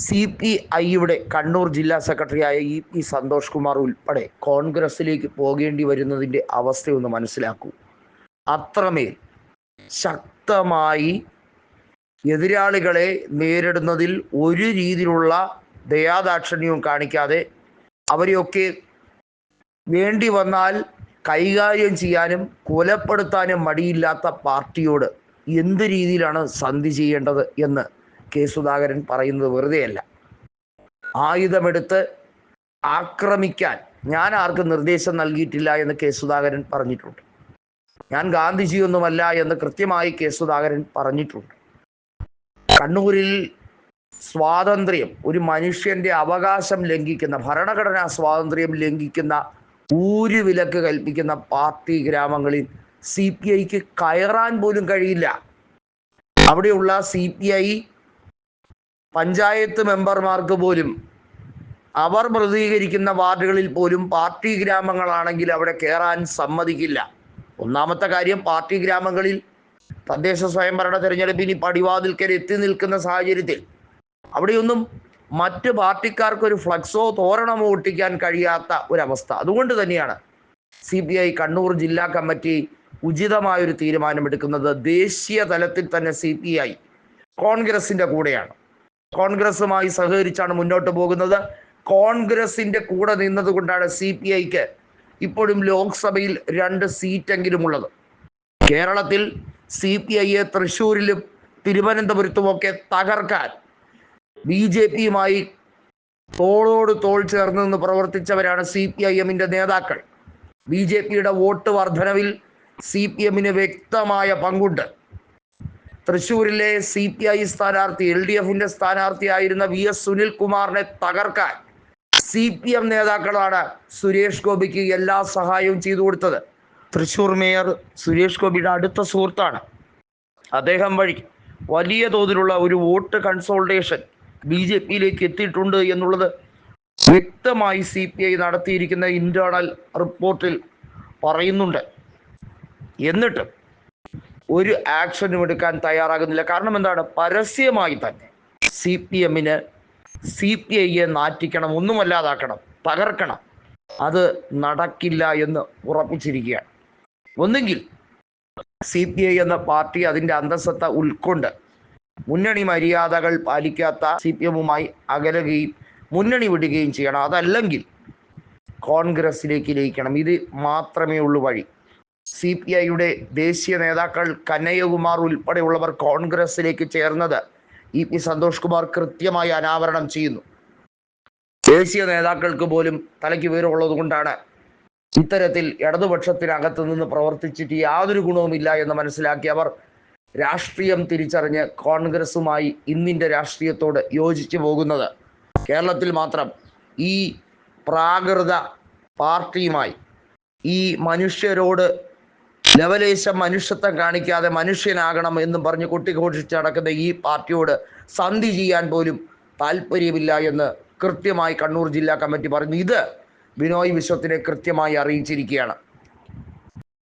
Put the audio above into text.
C P ഐയുടെ കണ്ണൂർ ജില്ലാ സെക്രട്ടറിയായ ഇ പി സന്തോഷ് കുമാർ ഉൾപ്പെടെ കോൺഗ്രസിലേക്ക് പോകേണ്ടി വരുന്നതിന്റെ അവസ്ഥയൊന്ന് മനസ്സിലാക്കൂ. അത്രമേൽ ശക്തമായി എതിരാളികളെ നേരിടുന്നതിൽ ഒരു രീതിയിലുള്ള ദയാദാക്ഷിണ്യവും കാണിക്കാതെ അവരെയൊക്കെ വേണ്ടി വന്നാൽ കൈകാര്യം ചെയ്യാനും കൊലപ്പെടുത്താനും മടിയില്ലാത്ത പാർട്ടിയോട് എന്ത് രീതിയിലാണ് സന്ധി ചെയ്യേണ്ടത് എന്ന് കെ സുധാകരൻ പറയുന്നത് വെറുതെയല്ല. ആയുധമെടുത്ത് ആക്രമിക്കാൻ ഞാൻ ആർക്കും നിർദ്ദേശം നൽകിയിട്ടില്ല എന്ന് കെ സുധാകരൻ പറഞ്ഞിട്ടുണ്ട്. ഞാൻ ഗാന്ധിജിയൊന്നുമല്ല എന്ന് കൃത്യമായി കെ സുധാകരൻ പറഞ്ഞിട്ടുണ്ട്. കണ്ണൂരിൽ സ്വാതന്ത്ര്യം ഒരു മനുഷ്യന്റെ അവകാശം ലംഘിക്കുന്ന ഭരണഘടനാ സ്വാതന്ത്ര്യം ലംഘിക്കുന്ന ഊരു വിലക്ക് കൽപ്പിക്കുന്ന പാർട്ടി ഗ്രാമങ്ങളിൽ സി പി ഐക്ക് കയറാൻ പോലും കഴിയില്ല. അവിടെയുള്ള സി പി ഐ പഞ്ചായത്ത് മെമ്പർമാർക്ക് പോലും അവർ പ്രതികരിക്കുന്ന വാർഡുകളിൽ പോലും പാർട്ടി ഗ്രാമങ്ങളാണെങ്കിൽ അവിടെ കയറാൻ സമ്മതിക്കില്ല. ഒന്നാമത്തെ കാര്യം പാർട്ടി ഗ്രാമങ്ങളിൽ തദ്ദേശ സ്വയംഭരണ തെരഞ്ഞെടുപ്പിന് പടിവാതിൽക്കൽ എത്തി നിൽക്കുന്ന സാഹചര്യത്തിൽ അവിടെയൊന്നും മറ്റ് പാർട്ടിക്കാർക്ക് ഒരു ഫ്ലക്സോ തോരണമോ ഒട്ടിക്കാൻ കഴിയാത്ത ഒരവസ്ഥ. അതുകൊണ്ട് തന്നെയാണ് സി പി ഐ കണ്ണൂർ ജില്ലാ കമ്മിറ്റി ഉചിതമായൊരു തീരുമാനമെടുക്കുന്നത്. ദേശീയ തലത്തിൽ തന്നെ സി പി ഐ കോൺഗ്രസിന്റെ കൂടെയാണ്. കോൺഗ്രസുമായി സഹകരിച്ചാണ് മുന്നോട്ട് പോകുന്നത്. കോൺഗ്രസിന്റെ കൂടെ നിന്നതുകൊണ്ടാണ് സി പി ഐക്ക് ഇപ്പോഴും ലോക്സഭയിൽ രണ്ട് സീറ്റെങ്കിലും ഉള്ളത് കേരളത്തിൽ സി പി ഐയെ തൃശ്ശൂരിലും തിരുവനന്തപുരത്തുമൊക്കെ തകർക്കാൻ ബി ജെ പിയുമായി തോളോട് തോൾ ചേർന്ന് നിന്ന് പ്രവർത്തിച്ചവരാണ് സി പി ഐ എമ്മിന്റെ നേതാക്കൾ. ബി ജെ പിയുടെ വോട്ട് വർധനവിൽ സി പി എമ്മിന് വ്യക്തമായ പങ്കുണ്ട്. തൃശ്ശൂരിലെ സി പി ഐ സ്ഥാനാർത്ഥി എൽ ഡി എഫിന്റെ സ്ഥാനാർത്ഥിയായിരുന്ന വി എസ് സുനിൽകുമാറിനെ തകർക്കാൻ സി പി എം നേതാക്കളാണ് സുരേഷ് ഗോപിക്ക് എല്ലാ സഹായവും ചെയ്തു കൊടുത്തത്. തൃശ്ശൂർ മേയർ സുരേഷ് ഗോപിയുടെ അടുത്ത സുഹൃത്താണ്. അദ്ദേഹം വഴി വലിയ തോതിലുള്ള ഒരു വോട്ട് കൺസോൾട്ടേഷൻ ബി ജെ പിയിലേക്ക് എത്തിയിട്ടുണ്ട് എന്നുള്ളത് വ്യക്തമായി സി പി ഐ നടത്തിയിരിക്കുന്ന ഇന്റേണൽ റിപ്പോർട്ടിൽ പറയുന്നുണ്ട്. എന്നിട്ടും ഒരു ആക്ഷനും എടുക്കാൻ തയ്യാറാകുന്നില്ല. കാരണം എന്താണ്? പരസ്യമായി തന്നെ സി പി എമ്മിന് സി പി ഐയെ നാറ്റിക്കണം ഒന്നുമല്ലാതാക്കണം തകർക്കണം. അത് നടക്കില്ല എന്ന് ഉറപ്പിച്ചിരിക്കുകയാണ്. ഒന്നുകിൽ സി പി ഐ എന്ന പാർട്ടി അതിന്റെ അന്തസ്സത്ത ഉൾക്കൊണ്ട് മുന്നണി മര്യാദകൾ പാലിക്കാത്ത സി പി എമ്മുമായി അകലുകയും മുന്നണി വിടുകയും ചെയ്യണം. അതല്ലെങ്കിൽ കോൺഗ്രസിലേക്ക് ലയിക്കണം. ഇത് മാത്രമേ ഉള്ളൂ വഴി. സി പി ഐയുടെ ദേശീയ നേതാക്കൾ കനയ്യകുമാർ ഉൾപ്പെടെയുള്ളവർ കോൺഗ്രസിലേക്ക് ചേർന്നത് ഇ പി സന്തോഷ് കുമാർ കൃത്യമായി അനാവരണം ചെയ്യുന്നു. ദേശീയ നേതാക്കൾക്ക് പോലും തലയ്ക്ക് വിവരമുള്ളത് കൊണ്ടാണ് ഇത്തരത്തിൽ ഇടതുപക്ഷത്തിനകത്ത് നിന്ന് പ്രവർത്തിച്ചിട്ട് യാതൊരു ഗുണവുമില്ല എന്ന് മനസ്സിലാക്കി അവർ രാഷ്ട്രീയം തിരിച്ചറിഞ്ഞ് കോൺഗ്രസുമായി ഇന്നിന്റെ രാഷ്ട്രീയത്തോട് യോജിച്ചു പോകുന്നത്. കേരളത്തിൽ മാത്രം ഈ പ്രാകൃത പാർട്ടിയുമായി ഈ മനുഷ്യരോട് ലവലേശം മനുഷ്യത്വം കാണിക്കാതെ മനുഷ്യനാകണം എന്നും പറഞ്ഞ് കൊട്ടിഘോഷിച്ച് നടക്കുന്ന ഈ പാർട്ടിയോട് സന്ധി ചെയ്യാൻ പോലും താല്പര്യമില്ല എന്ന് കൃത്യമായി കണ്ണൂർ ജില്ലാ കമ്മിറ്റി പറഞ്ഞു. ഇത് ബിനോയ് വിശ്വത്തിനെ കൃത്യമായി അറിയിച്ചിരിക്കുകയാണ്.